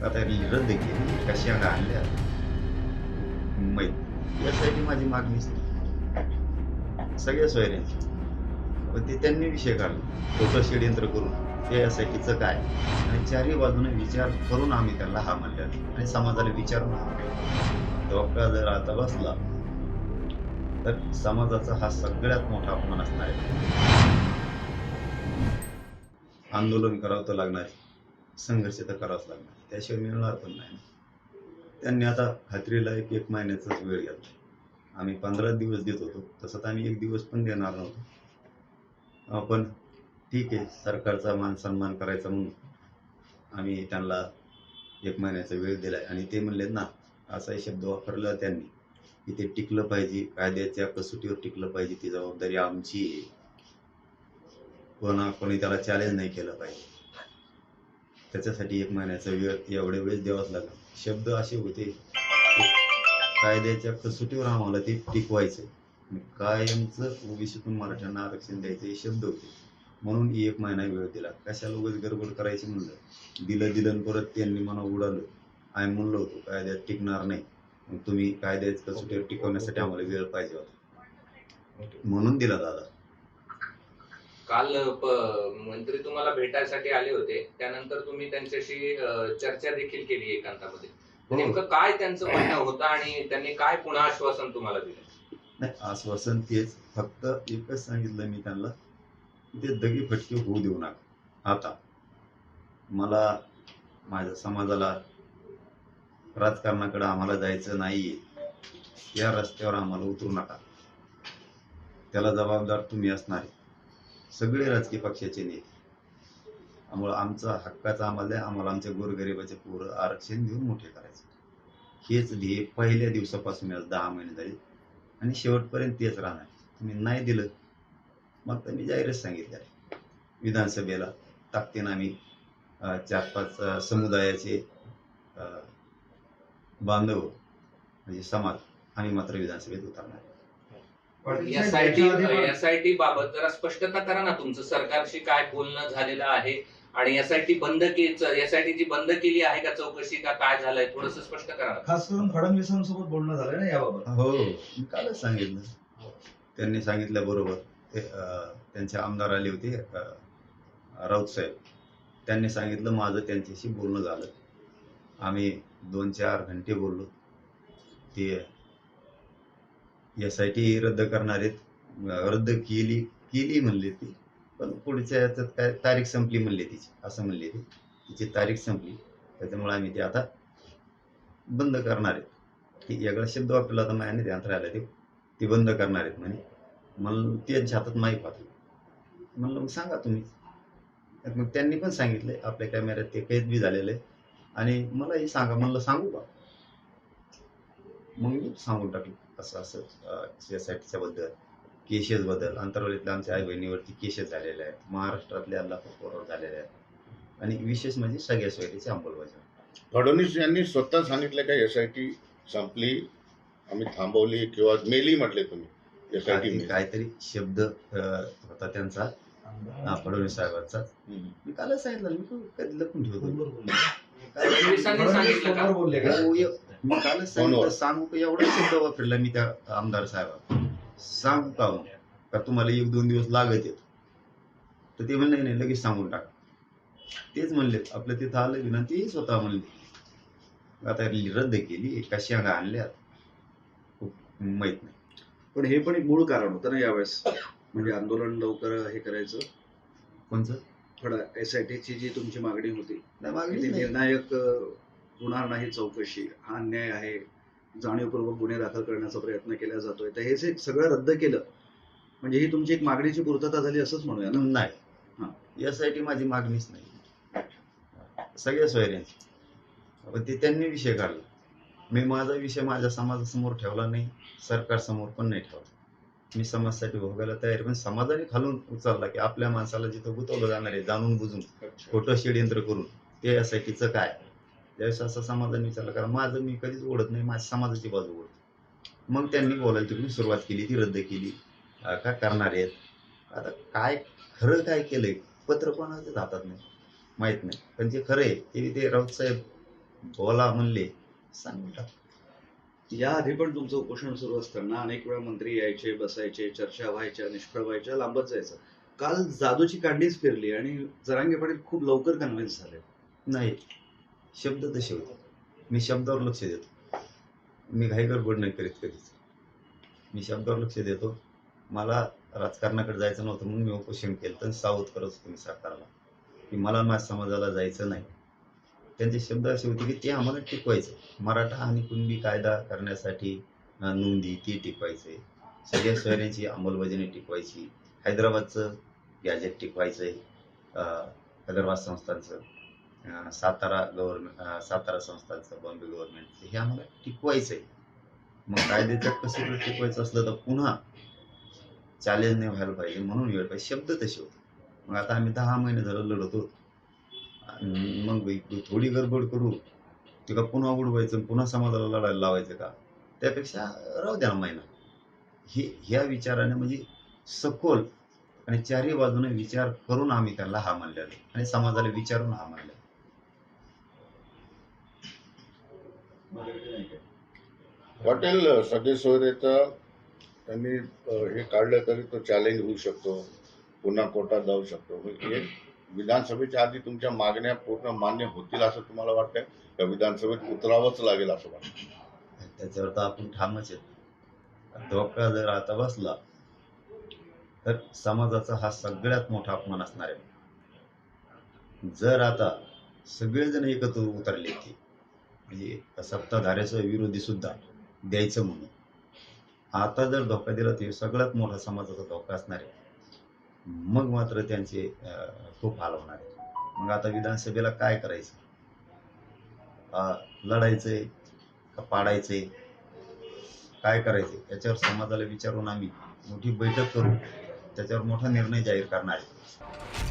आता रद्द केली कशा का आणल्या मुंबईत यासाठी माझी मागणी सगळ्या सोयऱ्यांची. पण ते त्यांनी विषय काढला. खोटं षडयंत्र करून. ते यासाठीचं काय? आणि चारही बाजूने विचार करून आम्ही त्यांना हा म्हणल्या आणि समाजाला विचारून हा धोका जर आता बसला तर समाजाचा हा सगळ्यात मोठा अपमान असणार आहे. आंदोलन करावं तर लागणार आहे. संघर्ष तर करावाच लागणार. त्याशिवाय मिळणार पण नाही. त्यांनी आता खात्रीला एक एक महिन्याचाच वेळ घेतला. आम्ही पंधरा दिवस देत होतो. तसं तर आम्ही एक दिवस पण देणार नव्हतो. पण ठीक आहे. सरकारचा मान सन्मान करायचा म्हणून आम्ही त्यांना एक महिन्याचा वेळ दिलाय. आणि ते म्हणले ना असाही शब्द वापरला त्यांनी की ते टिकलं पाहिजे. कायद्याच्या कसोटीवर टिकलं पाहिजे. ती जबाबदारी आमची आहे. कोणा कोणी त्याला चॅलेंज नाही केलं पाहिजे. त्याच्यासाठी एक महिन्याचा वेळ एवढ्या वेळेस द्यावाच लागला. शब्द असे होते कायद्याच्या कसोटीवर आम्हाला ते टिकवायचं कायमचं ओबीसीतून मराठ्यांना आरक्षण द्यायचे हे शब्द होते. म्हणून एक महिना वेळ दिला. कशाला उगाच गडबड करायची म्हणलं? दिलं दिलं परत त्यांनी मला उडालं. आम्ही म्हणलो होतो कायद्यात टिकणार नाही. मग तुम्ही कायद्याच्या कसोटीवर टिकवण्यासाठी आम्हाला वेळ पाहिजे होता. म्हणून दिला दादा. काल मंत्री तुम्हाला भेटायसाठी आले होते. त्यानंतर तुम्ही त्यांच्याशी चर्चा देखील केली एकांतामध्ये. हो. नेमकं काय त्यांचं म्हणणं होतं आणि त्यांनी काय पुन्हा आश्वासन तुम्हाला दिलं? नाही आश्वासन तेच. फक्त एकच सांगितलं मी त्यांना की ते दगी फटके होऊ देऊ नका. आता मला माझ्या समाजाला राजकारणाकडे आम्हाला जायचं नाहीये या रस्त्यावर आम्हाला उतरू नका. त्याला जबाबदार तुम्ही असणार. आहे. सगळे राजकीय पक्षाचे नेते. त्यामुळं आमचा हक्काचा आम्हाला आम्हाला आमच्या गोरगरिबाचे पोरं आरक्षण देऊन मोठे करायचे. हेच ध्येय पहिल्या दिवसापासून आज दहा महिने झाले. आणि शेवटपर्यंत तेच राहणार तुम्ही नाही दिलं मग तर मी जाहीरच सांगितलं आहे. विधानसभेला ताकदीनं आम्ही चार पाच समुदायाचे बांधव म्हणजे समाज आम्ही मात्र विधानसभेत उतरणार एसआयटी एसआयटी बाबत जरा स्पष्टता करा ना तुमचं. सरकारशी काय बोलणं झालेलं आहे आणि एसआयटी बंद केली एसआयटी जी बंद केली आहे का चौकशी का काय झालंय? थोडस स्पष्ट करा ना. खास करून फडणवीसांसोबत बोलणं झालं ना याबाबत. हो. मी कालच सांगितलं. त्यांनी सांगितलं बरोबर. ते त्यांचे आमदार आले होते राऊत साहेब. त्यांनी सांगितलं माझं त्यांच्याशी बोलणं झालं. आम्ही दोन चार घंटे बोललो. ते एस आय टी रद्द करणार आहेत. रद्द केली केली म्हणली ती. पण पुढच्या याच्यात काय तारीख संपली म्हणली तिची असं म्हणली ती. तिची तारीख संपली. त्याच्यामुळे आम्ही ते आता बंद करणार आहेत. ती वेगळा शब्द वापरला तर नाही ध्यान राहिला ते. ती बंद करणार आहेत म्हणे. मला त्यांच्या हातात माहीत पाहतो म्हणलं मग सांगा तुम्ही. मग त्यांनी पण सांगितलं आपल्या कॅमेऱ्यात ते कैद बी झालेलं आहे आणि मलाही सांगा म्हणलं सांगू का? मग मी सांगून टाकलं. असं असं एसआयटीच्या बद्दल केसेस बद्दल अंतर्वलीतल्या आमच्या आई बहिणीवरती केसेस झालेले आहेत महाराष्ट्रातल्या अल्लापूरवर झालेले आहेत. आणि विशेष म्हणजे सगळ्या सोयरीची अंमलबजावणी. फडणवीस यांनी स्वतः सांगितलं का एस आय टी संपली आम्ही थांबवली किंवा मेली म्हटले तुम्ही एस आय टी काही- काहीतरी शब्द होता त्यांचा फडणवीस साहेबांचा. मी कालच सांगितलं मी कधी लपून ठेवतो. सांगितलं का? बोलले का? हो, मी कालच सांगितलं. फोनवर. सांगू का? एवढा शब्द वापरला मी त्या आमदार साहेब सांगू का? हो? का तुम्हाला एक दोन दिवस लागत येत तर ते म्हणले नाही लगेच सांगून टाका. तेच म्हणले आपलं तिथं आलं विनंती स्वतः म्हणले. आता रद्द केली कशा का आणल्या खूप माहीत नाही. पण हे पण एक मूळ कारण होतं ना यावेळेस? म्हणजे आंदोलन लवकर हे करायचं? कोणचं? थोडा एस आय टीची जी तुमची मागणी होती मागणी. निर्णायक होणार नाही चौकशी हा अन्याय आहे जाणीवपूर्वक गुन्हे दाखल करण्याचा प्रयत्न केला जातोय तर हे सगळं रद्द केलं म्हणजे ही तुमची एक मागणीची पूर्तता झाली असंच म्हणूया ना? हा. नाही यासाठी माझी मागणीच नाही. सगळ्या सोयऱ्यांची. पण ते त्यांनी विषय काढला. मी माझा विषय माझ्या समाजासमोर ठेवला नाही सरकार समोर पण नाही ठेवला. मी समाजासाठी भोगायला तयार पण समाजाने खालून उचलला की आपल्या माणसाला जिथं गुतवलं जाणार आहे जाणून बुजून खोटं षडयंत्र करून ते यासाठीचं काय? त्यावेळेस असं समाजाने विचारलं कारण माझं मी कधीच ओढत नाही माझ्या समाजाची बाजू ओढत. मग त्यांनी बोलायला तिकडून सुरुवात केली ती रद्द केली. काय का करणार आहेत? आता काय खरं काय केलंय पत्र कोणाच्याच हातात नाही माहीत नाही. पण जे खरं आहे ते ते राऊत साहेब बोला म्हणले. सांगून टाक या आधी पण तुमचं उपोषण सुरू असताना अनेक वेळा मंत्री यायचे बसायचे चर्चा व्हायच्या निष्फळ व्हायच्या लांबत जायचं. काल जादूची कांडीच फिरली आणि जरांगे पाटील खूप लवकर कन्व्हिन्स झाले. नाही शब्द तसे होते. मी शब्दावर लक्ष देतो. मी घाई गडबड नाही करीत कधीच. मी शब्दावर लक्ष देतो. मला राजकारणाकडे जायचं नव्हतं म्हणून मी उपोषण केलं तर सावध करत होतो मी सरकारला. की मला माझ्या समाजाला जायचं नाही. त्यांचे शब्द असे होते की ते आम्हाला टिकवायचे. मराठा आणि कुणबी कायदा करण्यासाठी नोंदी ती टिकवायचे. सगळ्या शहरांची अंमलबजावणी टिकवायची. हैदराबादचं गॅजेट टिकवायचं आहे हैदराबाद संस्थांचं. सातारा गव्हर्नमेंट सातारा संस्थांचं बॉम्बे गव्हर्नमेंट हे आम्हाला टिकवायचं आहे मग कायद्याचं कसं टिकवायचं असलं तर पुन्हा चॅलेंज नाही व्हायला पाहिजे म्हणून वेळ पाहिजे. शब्द तसे होते. मग आता आम्ही दहा महिने झालं लढत. होतो मग थोडी गडबड करू. ते का पुन्हा उडवायचं पुन्हा समाजाला लढायला लावायचं का? त्यापेक्षा राहू द्या महिना. हे ह्या विचाराने म्हणजे सखोल आणि चारही बाजूने विचार करून आम्ही त्यांना हा मानलेला. आणि समाजाला विचारून हा मानला आहे. हॉटेल सगळे सोयरेचा त्यांनी हे काढलं तरी तो चॅलेंज होऊ शकतो. पुन्हा कोर्टात जाऊ शकतो. विधानसभेच्या आधी तुमच्या मागण्या पूर्ण मान्य होतील असं तुम्हाला वाटतंय? का विधानसभेत उतरावंच लागेल असं वाटतं त्याच्यावर तर आपण ठामच आहे. धोका जर आता बसला तर समाजाचा हा सगळ्यात मोठा अपमान असणार आहे. जर आता सगळेजण एकत्र उतरले की म्हणजे सत्ताधाऱ्याचा विरोधी सुद्धा द्यायचं म्हणून आता जर धोका दिला तर सगळ्यात मोठा समाजाचा धोका असणार आहे. मग मात्र त्यांचे खूप हाल होणार आहे मग आता विधानसभेला काय करायचं? लढायचंय का पाडायचंय? काय करायचे याच्यावर समाजाला विचारून आम्ही मोठी बैठक करू. त्याच्यावर मोठा निर्णय जाहीर करणार आहे.